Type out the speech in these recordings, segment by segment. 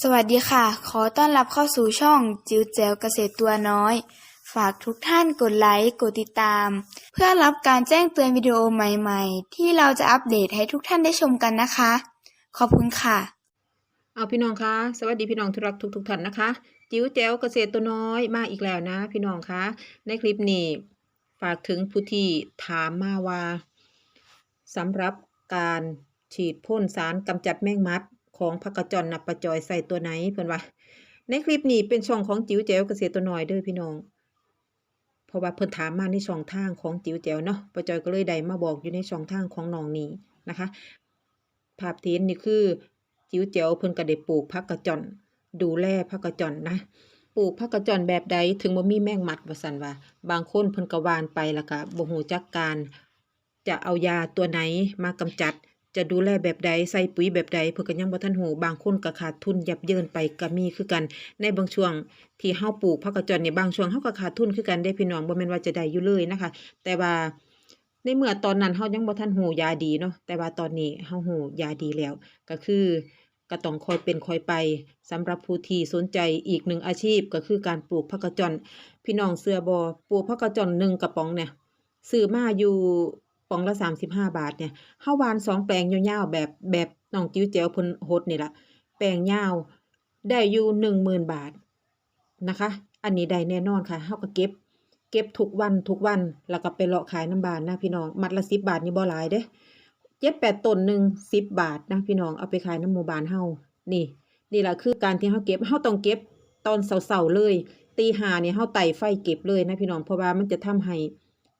สวัสดีค่ะ ขอต้อนรับเข้าสู่ช่องจิ๋วแจ๋วเกษตรตัวน้อย ฝากทุกท่านกดไลค์ กดติดตาม เพื่อรับการแจ้งเตือนวิดีโอใหม่ๆ ที่เราจะอัปเดตให้ทุกท่านได้ชมกันนะคะ ขอบคุณค่ะ เอาพี่น้องคะสวัสดีพี่น้องที่รักทุกทุกๆท่านนะคะ จิ๋วแจ๋วเกษตรตัวน้อยมาอีกแล้วนะ พี่น้องคะ ในคลิปนี้ ฝากถึงผู้ที่ถามมาว่าสำหรับการฉีดพ่นสารกำจัดแมงมัด ของพักกระจรนับประจอยใส่ตัวไหนเพื่อนว่าในคลิปนี้เป็นช่องของจิ๋วแจ๋วเกษตรตัวน้อยเด้อพี่น้อง เพราะว่าเพิ่นถามมาในช่องทางของจิ๋วแจ๋วเนาะประจอยก็เลยได้มาบอกอยู่ในช่องทางของน้องนี้นะคะ ภาพที่เห็นนี่คือจิ๋วเจ๋วเพิ่นก็ได้ปลูกผักกระจอนดูแลผักกระจอนนะปลูกผักกระจอนแบบใดถึงบ่มีแมงมัดว่าซั่นว่า บางคนเพิ่นกวานไปแล้วก็บ่ฮู้จักการ จะเอายาตัวไหนมากำจัด จะดูแลแบบใดใส่ปุ๋ยแบบใดเพิ่นก็ยังบ่ทันฮู้บางคนก็ขาดทุนยับเยินไปก็มีคือกัน ในบางช่วงที่เฮาปลูกผักกระจอนเนี่ยบางช่วงเฮาก็ขาดทุนคือกันเด้พี่น้องบ่แม่นว่าจะได้อยู่เลยนะคะ แต่ว่าในเมื่อตอนนั้นเฮายังบ่ทันฮู้ยาดีเนาะแต่ว่าตอนนี้เฮาฮู้ยาดีแล้ว ก็คือก็ต้องคอยเป็นคอยไปสำหรับผู้ที่สนใจอีกหนึ่งอาชีพก็คือการปลูกผักกระจอนพี่น้องเสื้อบอปลูกผักกระจอนหนึ่งกระป๋องเนี่ยซื้อมาอยู่ องละสามสิบห้าบาทเนี่ยเฮาวานสองแปลงยาวๆแบบแบบน้องจิ้วแจ๋วพนโฮดนี่ล่ะแปลงยาวได้อยู่หนึ่งหมื่นบาทนะคะ อันนี้ได้แน่นอนค่ะเฮาก็เก็บ เก็บทุกวันทุกวันแล้วก็ไปเลาะขายน้ำบานนะพี่น้องมัดละสิบบาทนี่บ่หลายเด้เจ็ดแปดต้นหนึ่งสิบบาทนะพี่น้องเอาไปขายน้ำหมู่บ้านเฮานี่นี่แหละคือการที่เฮาเก็บเฮาต้องเก็บตอนเสาๆเลย ตีหาเนี่ยเฮาไต่ไฟเก็บเลยนะพี่น้องเพราะว่ามันจะทำให้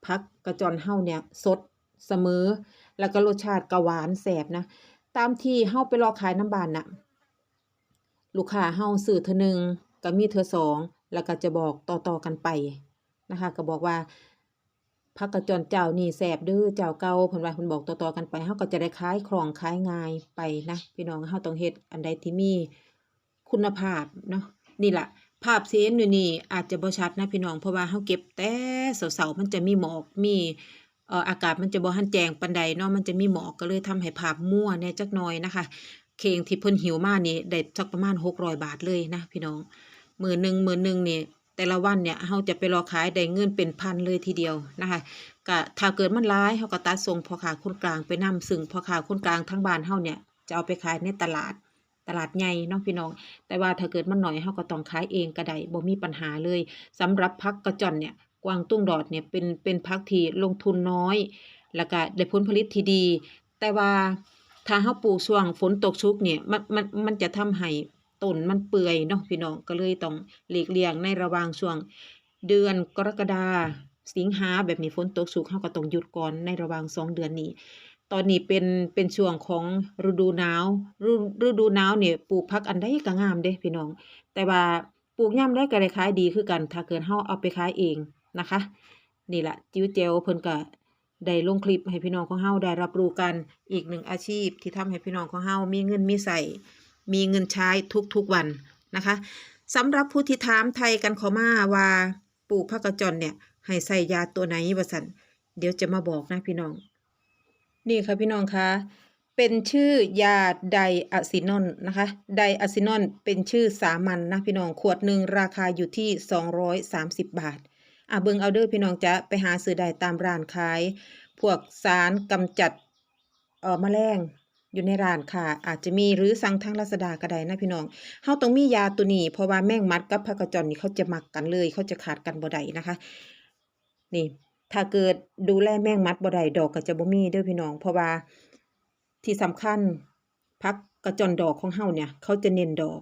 พักกระจรเฮาเนี่ยสด เสมอ แล้วก็รสชาติก็หวานแสบนะ ตามที่เฮาไปรอขายน้ำบานน่ะ ลูกค้าเฮาซื้อเทื่อหนึ่งก็มีเทื่อสองแล้วก็จะบอกต่อๆกันไปนะคะ ก็บอกว่าพักกระจรเจ้านี่แสบเด้อเจ้าเก่าเพิ่นว่าเพิ่นบอกต่อๆกันไปเฮาก็จะได้ขายคลองขายง่ายไปนะพี่น้องเฮาต้องเฮ็ดอันใดที่มีคุณภาพเนาะนี่แหละภาพเสียนอยู่นี่อาจจะบ่ชัดนะพี่น้องเพราะว่าเฮาเก็บแต่เสาๆมันจะมีหมอกมี อ่ออากาศมันจะบ่ทันแจงปานใดเนาะมันจะมีหมอกก็เลยทำให้ภาพมั่วแหน่ยจักหน่อยนะคะ เคงที่เพิ่นหิวมานี่ได้สักประมาณ600บาทเลยนะพี่น้องหมือหนึ่งหมือหนึ่งเนี่ยแต่ละวันเนี่ยเราจะไปรอขายได้เงินเป็นพันเลยทีเดียวนะคะก็ถ้าเกิดมันร้ายเขาก็ตัดส่งพ่อค้าคนกลางไปนำซึ่งพ่อค้าคนกลางทั้งบ้านเฮาเนี่ยจะเอาไปขายในตลาดตลาดใหญ่เนาะพี่น้อง แต่ว่าถ้าเกิดมันหน่อยเฮาก็ต้องขายเองก็ได้บ่มีปัญหาเลยสำหรับพักกระจอนเนี่ย กวางตุ้งดอดเนี่ยเป็นเป็นพักที่ลงทุนน้อย แล้วก็ได้ผลผลิตที่ดี แต่ว่าถ้าเฮาปลูกช่วงฝนตกชุกเนี่ยมันมันมันจะทำให้ต้นมันเปื่อยเนาะพี่น้องก็เลยต้องหลีกเลี่ยงในระหว่างช่วงเดือนกรกฎาสิงหาแบบนี้ฝนตกชุกเฮาก็ต้องหยุดก่อนในระหว่างสองเดือนนี้ ตอนนี้เป็นเป็นช่วงของฤดูหนาวฤดูหนาวเนี่ยปลูกผักอันใดก็งามเด้พี่น้อง แต่ว่าปลูกย่ำได้ก็ได้ขายดีคือกัน ถ้าเกิดเฮาเอาไปขายเอง นะคะ นี่แหละจิ้วเจลเพิ่นก็ได้ลงคลิปให้พี่น้องของเฮาได้รับรู้กันอีกหนึ่งอาชีพที่ทำให้พี่น้องของเฮามีเงินมีใส่มีเงินใช้ทุกๆวันนะคะสำหรับผู้ที่ถามไทยกันขามาว่าปลูกผักกระจอนเนี่ยให้ใส่ยาตัวไหนวะสันเดี๋ยวจะมาบอกนะพี่น้อง นี่ค่ะพี่น้องคะเป็นชื่อยาไดอะซินอนนะคะไดอะซินอนเป็นชื่อสามัญนนะพี่น้องขวดหนึ่งราคาอยู่ที่ 230 บาท อะเบิ่งเอาเด้อพี่น้องจะไปหาซื้อได้ตามร้านขาย พวกสารกำจัดเอ่อแมลงอยู่ในร้านค่ะ อาจจะมีหรือสั่งทางลาซาด้าก็ได้นะพี่น้องเฮาต้องมียาตัวนี้ เพราะว่าแมงมัดกับผักกระจอนนี่เขาจะมักกันเลย เขาจะขาดกันบ่ได้นะคะ นี่ ถ้าเกิดดูแลแมงมัดบ่ได้ดอกก็จะบ่มีเด้อพี่น้อง เพราะว่าที่สำคัญผักกระจอนดอกของเฮาเนี่ย เขาจะเน้นดอก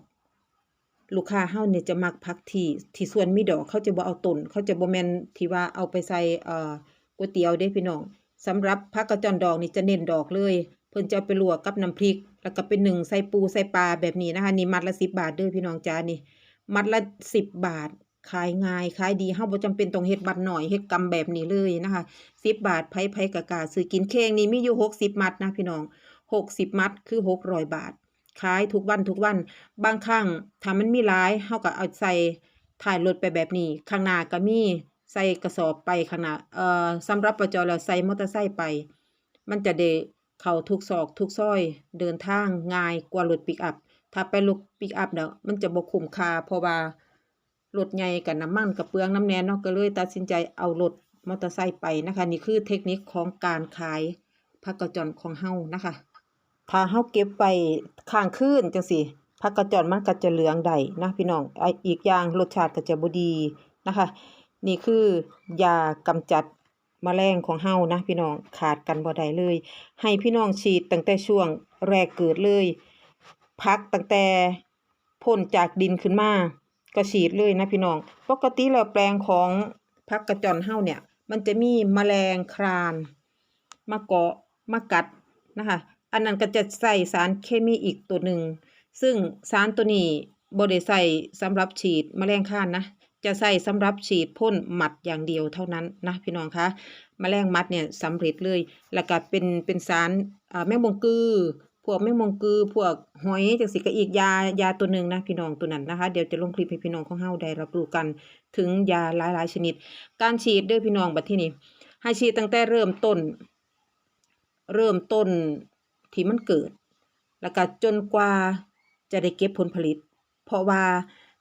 ลูกค้าเฮาเนี่ยจะมักผักที่ที่ส่วนมีดอกเขาจะบ่เอาต้นเขาจะบ่แม่นที่ว่าเอาไปใส่เอ่อก๋วยเตี๋ยวเด้พี่น้องสำหรับผักกระจอนดอกนี่จะเน้นดอกเลย เพิ่นจะไปลวกกับน้ำพริก แล้วก็เป็นหนึ่งใส่ปูใส่ปลาแบบนี้นะคะนี่มัดละ10บบาทเด้อพี่น้องจ้านี่ มัดละ10บบาทขายง่ายขายดีเฮาบ่จำเป็นต้องเฮ็ดบัตรหน่อยเฮ็ดกำแบบนี้เลยนะคะ10บบาทไผๆก็กาซื้อกินเค้งนี่มีอยู่60มัดนะพี่น้อง60มัดคือ600บาท ขายทุกวันทุกวัน บางครั้งถ้ามันมีหลายเฮาก็เอาใส่ถ่ายรถไปแบบนี้ ข้างหน้าก็มีใส่กระสอบไปข้างหน้าเอ่อสำหรับประจอแล้วใส่มอเตอร์ไซค์ไป มันจะได้เข้าทุกซอกทุกซอย เดินทางง่ายกว่ารถปิกอัพ ถ้าไปรถปิกอัพเนาะมันจะบ่คุ้มค่าเพราะว่ารถใหญ่กับน้ำมันกับเปลืองน้ำแน่เนาะก็เลยตัดสินใจเอารถมอเตอร์ไซค์ไปนะคะ นี่คือเทคนิคของการขายผักกระจอนของเฮานะคะ ถ้าเฮาเก็บไปข้างคืนจังซี่ผักกระจอนมันก็จะเหลืองได้นะพี่น้องอีกอย่างรสชาติก็จะบ่ดีนะคะ นี่คือยากำจัดแมลงของเฮานะพี่น้องขาดกันบ่ได้เลย ให้พี่น้องฉีดตั้งแต่ช่วงแรกเกิดเลยพักตั้งแต่พ่นจากดินขึ้นมาก็ฉีดเลยนะพี่น้อง ปกติแล้วแปลงของพักกระจอนเฮาเนี่ย มันจะมีแมลงครานมาเกาะมากัดนะคะ อันนั้นก็จะใส่สารเคมีอีกตัวหนึ่ง ซึ่งสารตัวนี้บ่ได้ใส่สำหรับฉีดแมลงครานนะจะใส่สำหรับฉีดพ่นหมัดอย่างเดียวเท่านั้นนะพี่น้องคะแมลงมัดเนี่ยสำเร็จเลย แล้วก็เป็นเป็นสารแมงมงกือพวกแมงมงกือพวกหอยจังสิก็อีกยายาตัวหนึ่งนะพี่น้องตัวนั้นนะคะ เดี๋ยวจะลงคลิปให้พี่น้องของเฮาได้รับรู้กันถึงยาหลายๆชนิด การฉีดด้อพี่น้องบัดที่นี้ให้ฉีดตั้งแต่เริ่มต้น เริ่มต้น ที่มันเกิด แล้วก็จนกว่าจะได้เก็บผลผลิต เพราะว่า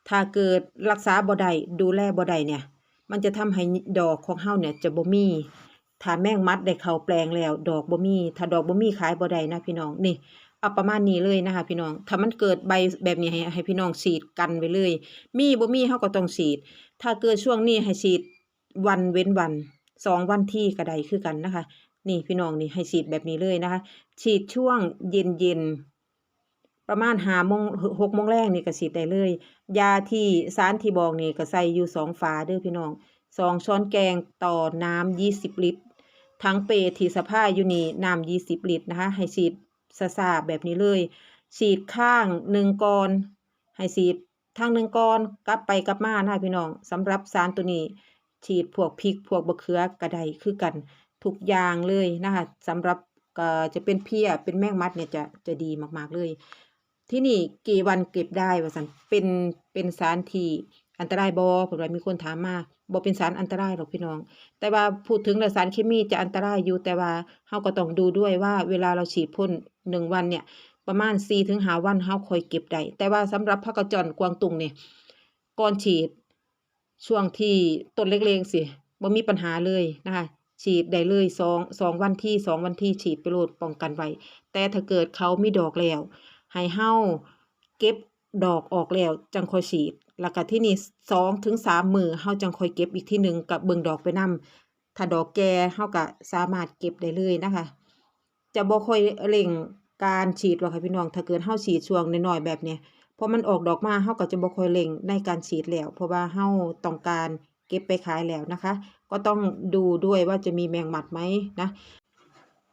ถ้าเกิดรักษาบ่ได้ดูแลบ่ได้เนี่ย มันจะทำให้ดอกของเฮาเนี่ยจะบ่มีถ้าแมงมัดได้เข้าแปลงแล้ว ดอกบ่มี ถ้าดอกบ่มีขายบ่ได้นะพี่น้องนี่เอาประมาณนี้เลยนะคะพี่น้อง ถ้ามันเกิดใบแบบนี้ให้ให้พี่น้องฉีดกันไว้เลย มีบ่มีเฮาก็ต้องฉีด ถ้าเกิดช่วงนี้ให้ฉีดวันเว้นวันสองวันที่ก็ได้คือกันนะคะ นี่พี่น้องนี่ให้ฉีดแบบนี้เลยนะคะ ฉีดช่วงเย็นเย็นประมาณหาโมงหกโมงแรกนี่ก็ฉีดได้เลย ยาที่สารที่บอกนี่ก็ใส่อยู่สองฝาเด้อพี่น้องสองช้อนแกงต่อน้ำยี่สิบลิตร ทั้งเปที่สะพายอยู่นี่น้ำยี่สิบลิตรนะคะ ให้ฉีดซาซาแบบนี้เลย ฉีดข้างหนึ่งกอนให้ฉีดทางหนึ่งกอนกลับไปกลับมานะคะพี่น้องสำหรับสารตัวนี้ ฉีดพวกพริกพวกบะเขือกระไดคือกัน ทุกอย่างเลยนะคะสำหรับจะเป็นเพียเป็นแมงมัดเนี่ยจะจะดีมากๆเลย ที่นี่กี่วันเก็บได้ว่าสันเป็นเป็นสารที่อันตรายบอผมว่ามีคนถามมาบอเป็นสารอันตรายหรอกพี่น้อง แต่ว่าพูดถึงสารเคมีจะอันตรายอยู่แต่ว่าเฮาก็ต้องดูด้วยว่า เวลาเราฉีดพ่นหนึ่งวันเนี่ย ประมาณ4ถึง5วันเฮาค่อยเก็บได้แต่ว่าสำหรับผักกระจอนกวางตุงเนี่ยก่อนฉีดช่วงที่ต้นเล็กๆสิบ่มีปัญหาเลยนะคะ ฉีดได้เลยสองสองวันที่สองวันที่ฉีดไปโลดป้องกันไว้ แต่ถ้าเกิดเขามีดอกแล้วให้เฮาเก็บดอกออกแล้วจังคอยฉีด แล้วก็ที่นี่สองถึงสามมือเฮาจังคอยเก็บอีกที่หนึ่งกับเบิ่งดอกไปนํถ้าดอกแก่เฮาก็สามารถเก็บได้เลยนะคะ จะบ่ค่อยเร่งการฉีดหรอกค่ะพี่น้อง ถ้าเกิดเฮาฉีดช่วงน้อยๆแบบเนี้ยพอมันออกดอกมาเฮาก็จะบ่ค่อยเร่งในการฉีดแล้ว เพราะว่าเฮาต้องการเก็บไปขายแล้วนะคะ ก็ต้องดูด้วยว่าจะมีแมงมัดไหมนะ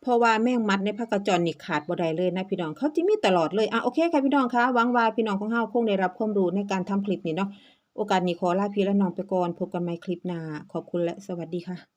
เพราะว่าแมงมัดในพักกระจรนี่ขาดบ่ได้เลยนะพี่น้องเขาจะมีตลอดเลยอะโอเคค่ะพี่น้องคะหวังว่าพี่น้องของเฮาคงได้รับความรู้ในการทำคลิปนี้เนาะโอกาสนี้ขอลาพี่และน้องไปก่อนพบกันใหม่คลิปหน้าขอบคุณและสวัสดีค่ะ